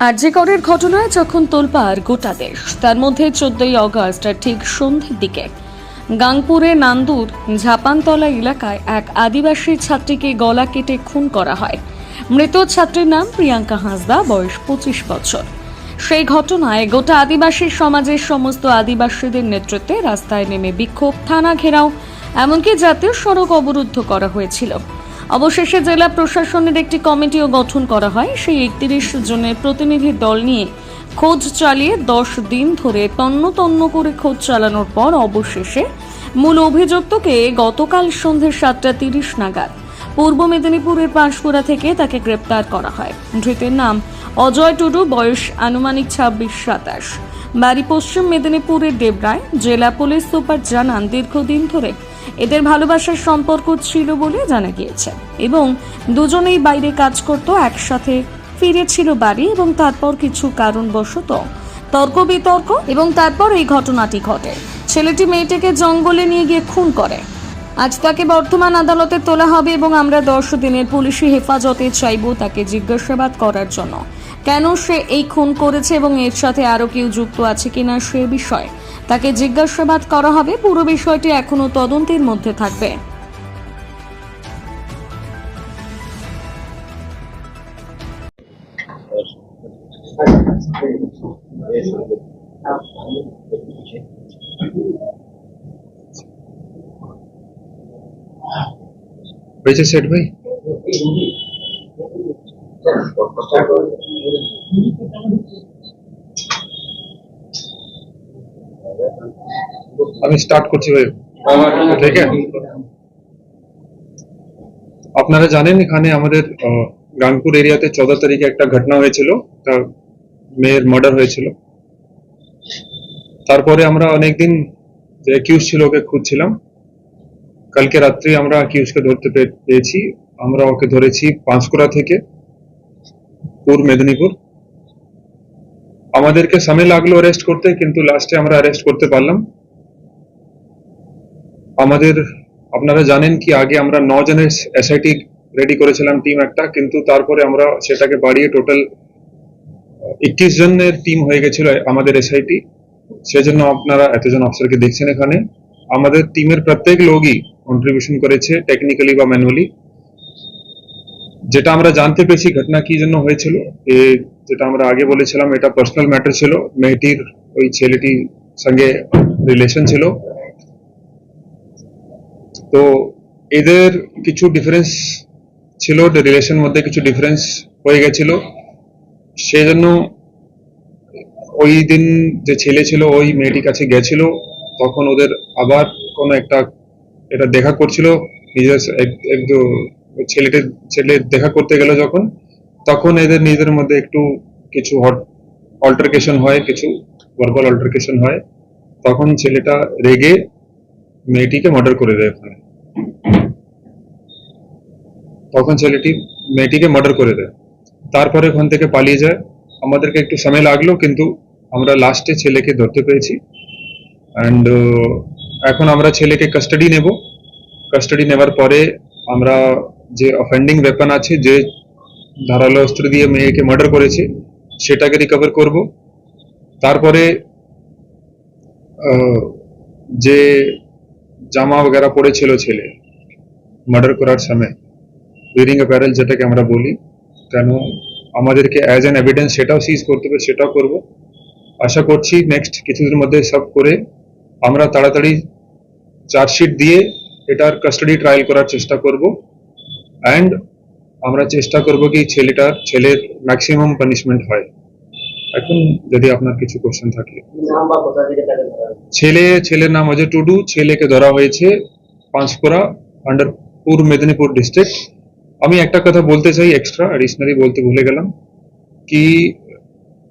আরজিকরের ঘটনায় যখন তোলপাড় গোটা দেশ, তার মধ্যে চোদ্দই অগস্ট আর ঠিক সন্ধ্যের দিকে গাংপুরে নান্দুর ঝাপানতলা এলাকায় এক আদিবাসী ছাত্রীকে গলা কেটে খুন করা হয়। মৃত ছাত্রীর নাম প্রিয়াঙ্কা হাঁসদা, বয়স পঁচিশ বছর। সেই ঘটনায় গোটা আদিবাসী সমাজের সমস্ত আদিবাসীদের নেতৃত্বে রাস্তায় নেমে বিক্ষোভ, থানা ঘেরাও, এমনকি জাতীয় সড়ক অবরুদ্ধ করা হয়েছিল। অবশেষে জেলা প্রশাসনের একটি কমিটিও গঠন করা হয়। সেই একত্রিশ জনের প্রতিনিধি দল নিয়ে খোঁজ চালিয়ে দশ দিন ধরে তন্ন তন্ন করে খোঁজ চালানোর পর অবশেষে মূল অভিযুক্তকে গতকাল সন্ধ্যে সাতটা তিরিশ নাগাদ পূর্ব মেদিনীপুরের পাঁশকুড়া থেকে তাকে গ্রেপ্তার করা হয়। ধৃতের নাম অজয় টুডু, বয়স আনুমানিক ছাব্বিশ, সাতাশ। বাড়ি পশ্চিম মেদিনীপুরের দেবরায়। জেলা পুলিশ সুপার জানান, দীর্ঘদিন ধরে এদের ভালোবাসার সম্পর্ক ছিল বলে জানা গিয়েছে। এবং দুজনেই বাইরে কাজ করত, একসাথে ফিরেছিল বাড়ি এবং তারপর কিছু কারণবশত তর্ক বিতর্ক এবং তারপর এই ঘটনাটি ঘটে। ছেলেটি মেয়েটিকে জঙ্গলে নিয়ে গিয়ে খুন করে। আজ তাকে বর্তমান আদালতে তোলা হবে এবং আমরা দশ দিনের পুলিশি হেফাজতে চাইব তাকে জিজ্ঞাসাবাদ করার জন্য। কেন সে এই খুন করেছে এবং এর সাথে আরও কেউ যুক্ত আছে কিনা সে বিষয়ে তাকে জিজ্ঞাসাবাদ করা হবে। পুরো বিষয়টি এখনও তদন্তের মধ্যে থাকবে। আমি স্টার্ট করছি ভাই। ঠিক আছে? আপনারা জানেন এখানে আমাদের গাংপুর এরিয়াতে চোদ্দ তারিখে একটা ঘটনা হয়েছিল। তার মেয়ের মার্ডার হয়েছিল। তারপরে আমরা অনেকদিন যে অ্যাকিউজ ছিল ওকে খুঁজছিলাম। কালকে রাত্রি আমরা অ্যাকিউজকে ধরতে পে- পেয়েছি। আমরা ওকে ধরেছি পাঁশকুড়া থেকে। পূর্ব মেদিনীপুর। আমাদেরকে সময় লাগল অ্যারেস্ট করতে, কিন্তু লাস্টে আমরা অ্যারেস্ট করতে পারলাম। আমাদের, আপনারা জানেন কি, আগে আমরা ন জনের এসআইটি রেডি করেছিলাম টিম একটা, কিন্তু তারপরে আমরা সেটাকে বাড়িয়ে টোটাল একত্রিশ জনের টিম হয়ে গেছিল আমাদের এসআইটি সেজন্য আপনারা এতজন অফিসারকে দেখছেন এখানে। আমাদের টিমের প্রত্যেক লোকই কন্ট্রিবিউশন করেছে টেকনিক্যালি বা ম্যানুয়ালি যেটা আমরা জানতে পেরেছি ঘটনা কি জন্য হয়েছিল, এ যেটা আমরা আগে বলেছিলাম, এটা পার্সোনাল ম্যাটার ছিল, মেয়েটির ওই ছেলেটির সঙ্গে রিলেশন ছিল। তো এদের কিছু ডিফারেন্স ছিল রিলেশন মধ্যে কিছু ডিফারেন্স হয়ে গেছিল। সেই জন্য ওই দিন যে ছেলে ছিল, ওই মেয়েটির কাছে গেছিল। তখন ওদের আবার কোনো একটা এটা দেখা করছিল। নিজের এক- এক দু- ওই ছেলেটি ছেলে দেখা করতে গেল যখন, তখন এদের নিজেদের মধ্যে একটু কিছু হট অল্টারকেশন হয়, কিছু ভার্বাল অল্টারকেশন হয়। তখন ছেলেটা রেগে মেয়েটিকে মার্ডার করে দেয় ওখানে। তখন ছেলেটি মেয়েটিকে মার্ডার করে দেয়। তারপরে ওখান থেকে পালিয়ে যায়। আমাদেরকে একটু সময় লাগল, কিন্তু আমরা লাস্টে ছেলেকে ধরতে পেরেছি। অ্যান্ড এখন আমরা ছেলেকে কাস্টাডি নেব। কাস্টাডি নেবার পরে আমরা যে অফেন্ডিং ওয়েপন আছে যে ধারালো অস্ত্র দিয়ে মেয়েকে মার্ডার করেছে সেটাকে রিকভার করব তারপরে আহ, যে জামা वगैरह পরেছিল ছেলে মার্ডার করার সময় উইরিং অ্যাপারেল যেটাকে আমরা বলি কেন আমাদেরকে অ্যাজ অ্যান এভিডেন্স সেটাও সিজ করতে হবে সেটাও করব আশা করছি নেক্সট কিছুদিনের মধ্যে সব করে আমরা তাড়াতাড়ি চার্জশিট দিয়ে এটার কাস্টাডি ট্রায়াল করার চেষ্টা করব অ্যান্ড আমরা চেষ্টা করব কি ছেলেটার, ছেলের ম্যাক্সিমাম পানিশমেন্ট হয়। এখন যদি আপনার কিছু কোশ্চেন থাকে? ছেলে, ছেলের নাম অজয় টুডু, ছেলেকে ধরা হয়েছে পাঁশকুড়া আন্ডার পূর্ব মেদিনীপুর ডিস্ট্রিক্ট আমি একটা কথা বলতে চাই এক্সট্রা অ্যাডিশনালি বলতে ভুলে গেলাম কি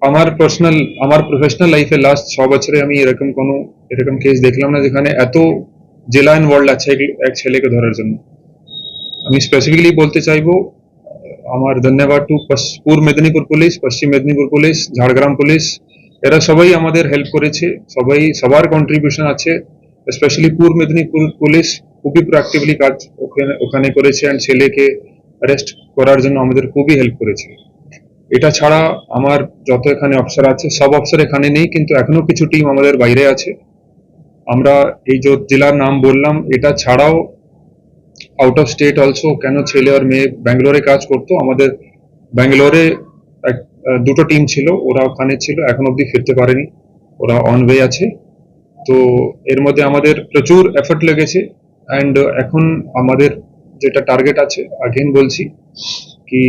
আমার পার্সোনাল আমার প্রফেশনাল লাইফে লাস্ট ছ বছরে আমি এরকম কোনো, এরকম কেস দেখলাম না যেখানে এত জেলা ইনভলভ আছে এক ছেলেকে ধরার জন্য। আমি স্পেসিফিকলি বলতে চাইব আমার ধন্যবাদ টু পূর্ব মেদিনীপুর পুলিশ, পশ্চিম মেদিনীপুর পুলিশ, ঝাড়গ্রাম পুলিশ। এরা সবাই আমাদের হেল্প করেছে, সবাই, সবার কন্ট্রিবিউশন আছে স্পেশালি পূর্ব মেদিনীপুর পুলিশ খুবই প্রোঅ্যাক্টিভলি কাজ ওখানে ওখানে করেছে অ্যান্ড ছেলেকে অ্যারেস্ট করার জন্য আমাদের খুবই হেল্প করেছে। এটা ছাড়া আমার যত এখানে অফিসার আছে, সব অফিসার এখানে নেই, কিন্তু এখনও কিছু টিম আমাদের বাইরে আছে। আমরা এই যে জেলার নাম বললাম, এটা ছাড়াও আউট অফ স্টেট অলসো কেন ছেলে আর মেয়ে ব্যাঙ্গালোরে কাজ করতো? আমাদের ব্যাঙ্গালোরে দুটো টিম ছিল, ওরা ওখানে ছিল, এখন অবধি ফিরতে পারেনি। ওরা অন ওয়ে আছে। তো এর মধ্যে আমাদের প্রচুর এফর্ট লেগেছে। অ্যান্ড এখন আমাদের যেটা টার্গেট আছে আগেন বলছি কি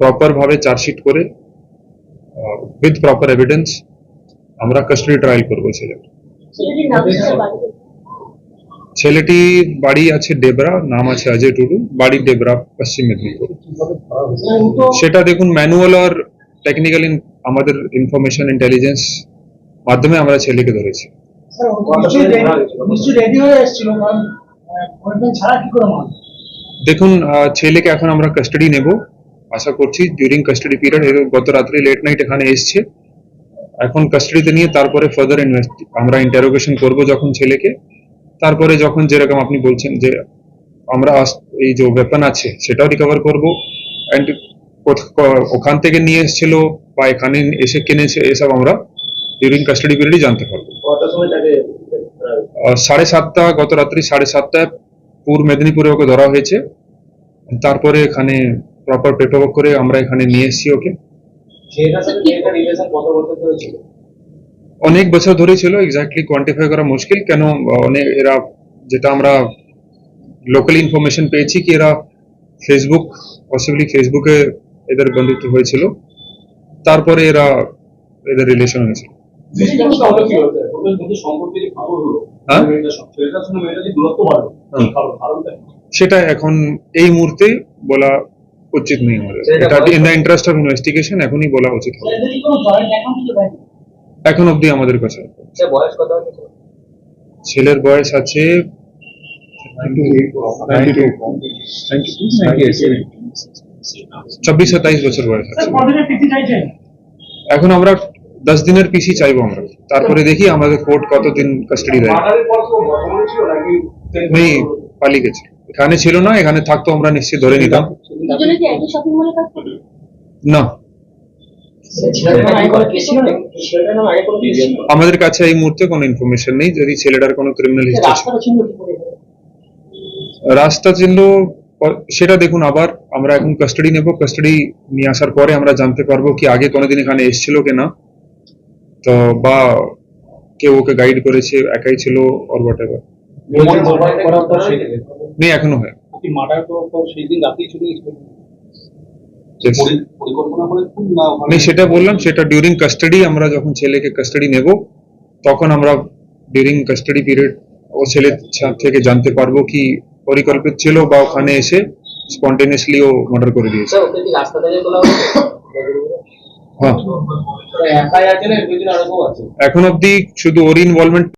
প্রপারভাবে চার্জশিট করে উইথ প্রপার এভিডেন্স আমরা কাস্টাডি ট্রায়াল করব ছেলে ছেলেটি বাড়ি আছে ডেবরা নাম আছে অজয় টুডু বাড়ি ডেবরা পশ্চিম মেদিনীপুর। সেটা দেখুন ম্যানুয়াল আর টেকনিক্যাল আমাদের ইনফরমেশন ইন্টেলিজেন্স মাধ্যমে আমরা ছেলেকে ধরেছি। দেখুন ছেলেকে এখন আমরা কাস্টাডি নেব। আশা করছি ডিউরিং কাস্টাডি পিরিয়ড গত রাত্রে লেট নাইট এখানে এসছে। এখন কাস্টাডিতে নিয়ে তারপরে ফার্দার ইনভেস্ট আমরা ইন্টারোগেশন করব যখন ছেলেকে। তারপরে যখন যেরকম আপনি বলছেন যে আমরা এই যে ওয়েপন আছে সেটাও রিকভার করব। অ্যান্ড ওখান থেকে নিয়ে এসেছিল বা এখানে এসে কিনেছে এসব আমরা ডিউরিং কাস্টাডি পিরিয়ডই জানতে পারব। সাড়ে সাতটা গত রাত্রি সাড়ে সাতটায় পূর্ব মেদিনীপুরে ওকে ধরা হয়েছে। তারপরে এখানে প্রপার পেপার করে আমরা এখানে নিয়ে এসেছি ওকে। অনেক বছর ধরে ছিল এক্স্যাক্টলি কোয়ান্টিফাই করা মুশকিল কেন অনেক এরা যেটা আমরা লোকাল ইনফরমেশন পেয়েছি কি এরা ফেসবুক পসিবলি ফেসবুকে এদের বন্ধুত্ব হয়েছিল তারপরে এরা এদের রিলেশন হয়েছিল হ্যাঁ? সেটা এখন এই মুহূর্তে বলা উচিত নেই আমাদের। এটা in the interest of investigation এখনই বলা উচিত হবে। এখন অবধি আমাদের কাছে। ছেলের বয়স আছে চব্বিশ সাতাইশ বছর বয়স আছে। এখন আমরা দশ দিনের পিসি চাইব আমরা। তারপরে দেখি আমাদের কোর্ট কতদিন কাস্টাডি দেয়। নেই পালিয়ে গেছে। এখানে ছিল না এখানে থাকতো আমরা নিশ্চয়ই ধরে নিতাম। না। ছিল ছিল আমাদের কাছে এই মুহূর্তে কোনো ইনফরমেশন নেই যদি ছেলেটার কোনো ক্রিমিনাল হিস্ট্রি ছিল কি রাস্তা ছিল সেটা দেখুন আবার আমরা এখন কাস্টাডি নেব কাস্টাডি নিয়ে আসার পরে আমরা জানতে পারব কি আগে কোনোদিন এখানে এসেছিল কি না। তো বা কেউ ওকে গাইড করেছে একাই ছিল অর হোয়াট এভার নেই এখনও হয়। কি মার্ডার করার পর সেই দিন রাতেই চলে গেছিল Yes. পরি- পরিকল্পনা করে খুন না ওখানে আমি সেটা বললাম সেটা ডিউরিং কাস্টাডি আমরা যখন ছেলেকে কাস্টাডি নেব তখন আমরা ডিউরিং কাস্টাডি পিরিয়ড ও ছেলের থেকে জানতে পারব কি পরিকল্পিত ছিল বা ওখানে এসে স্পন্টেনিয়াসলি ও মার্ডার করে দিয়েছে। হ্যাঁ। এখন অবধি শুধু ওর ইনভলভমেন্ট